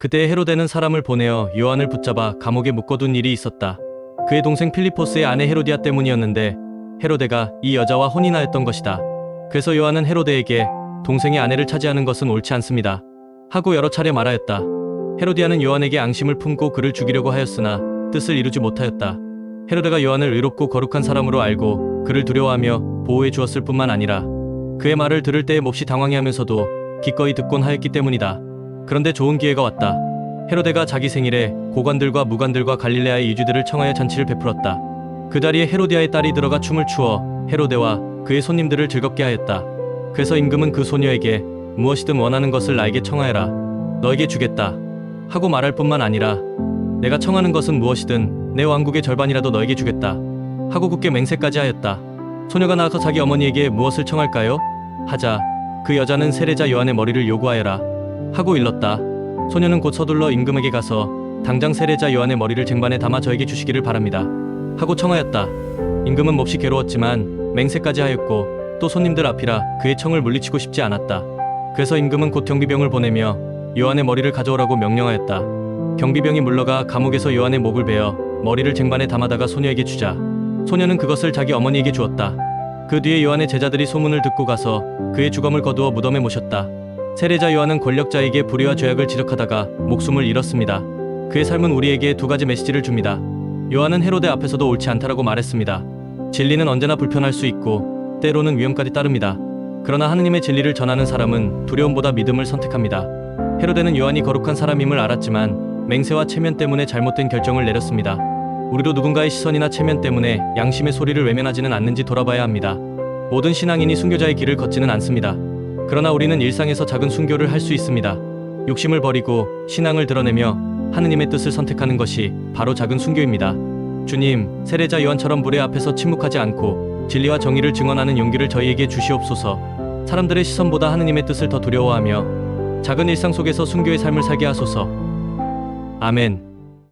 그때 헤로데는 사람을 보내어 요한을 붙잡아 감옥에 묶어둔 일이 있었다. 그의 동생 필리포스의 아내 헤로디아 때문이었는데 헤로데가 이 여자와 혼인하였던 것이다. 그래서 요한은 헤로데에게 동생의 아내를 차지하는 것은 옳지 않습니다. 하고 여러 차례 말하였다. 헤로디아는 요한에게 앙심을 품고 그를 죽이려고 하였으나 뜻을 이루지 못하였다. 헤로데가 요한을 의롭고 거룩한 사람으로 알고 그를 두려워하며 보호해 주었을 뿐만 아니라 그의 말을 들을 때에 몹시 당황해하면서도 기꺼이 듣곤 하였기 때문이다. 그런데 좋은 기회가 왔다. 헤로데가 자기 생일에 고관들과 무관들과 갈릴레아의 이주들을 청하여 잔치를 베풀었다. 그 자리에 헤로디아의 딸이 들어가 춤을 추어 헤로데와 그의 손님들을 즐겁게 하였다. 그래서 임금은 그 소녀에게 무엇이든 원하는 것을 나에게 청하여라. 너에게 주겠다. 하고 말할 뿐만 아니라 내가 청하는 것은 무엇이든 내 왕국의 절반이라도 너에게 주겠다. 하고 굳게 맹세까지 하였다. 소녀가 나와서 자기 어머니에게 무엇을 청할까요? 하자 그 여자는 세례자 요한의 머리를 요구하여라. 하고 일렀다. 소녀는 곧 서둘러 임금에게 가서 당장 세례자 요한의 머리를 쟁반에 담아 저에게 주시기를 바랍니다. 하고 청하였다. 임금은 몹시 괴로웠지만 맹세까지 하였고 또 손님들 앞이라 그의 청을 물리치고 싶지 않았다. 그래서 임금은 곧 경비병을 보내며 요한의 머리를 가져오라고 명령하였다. 경비병이 물러가 감옥에서 요한의 목을 베어 머리를 쟁반에 담아다가 소녀에게 주자. 소녀는 그것을 자기 어머니에게 주었다. 그 뒤에 요한의 제자들이 소문을 듣고 가서 그의 주검을 거두어 무덤에 모셨다. 세례자 요한은 권력자에게 불의와 죄악을 지적하다가 목숨을 잃었습니다. 그의 삶은 우리에게 두 가지 메시지를 줍니다. 요한은 헤로데 앞에서도 옳지 않다라고 말했습니다. 진리는 언제나 불편할 수 있고 때로는 위험까지 따릅니다. 그러나 하느님의 진리를 전하는 사람은 두려움보다 믿음을 선택합니다. 헤로데는 요한이 거룩한 사람임을 알았지만 맹세와 체면 때문에 잘못된 결정을 내렸습니다. 우리도 누군가의 시선이나 체면 때문에 양심의 소리를 외면하지는 않는지 돌아봐야 합니다. 모든 신앙인이 순교자의 길을 걷지는 않습니다. 그러나 우리는 일상에서 작은 순교를 할 수 있습니다. 욕심을 버리고 신앙을 드러내며 하느님의 뜻을 선택하는 것이 바로 작은 순교입니다. 주님, 세례자 요한처럼 무례 앞에서 침묵하지 않고 진리와 정의를 증언하는 용기를 저희에게 주시옵소서. 사람들의 시선보다 하느님의 뜻을 더 두려워하며 작은 일상 속에서 순교의 삶을 살게 하소서. 아멘.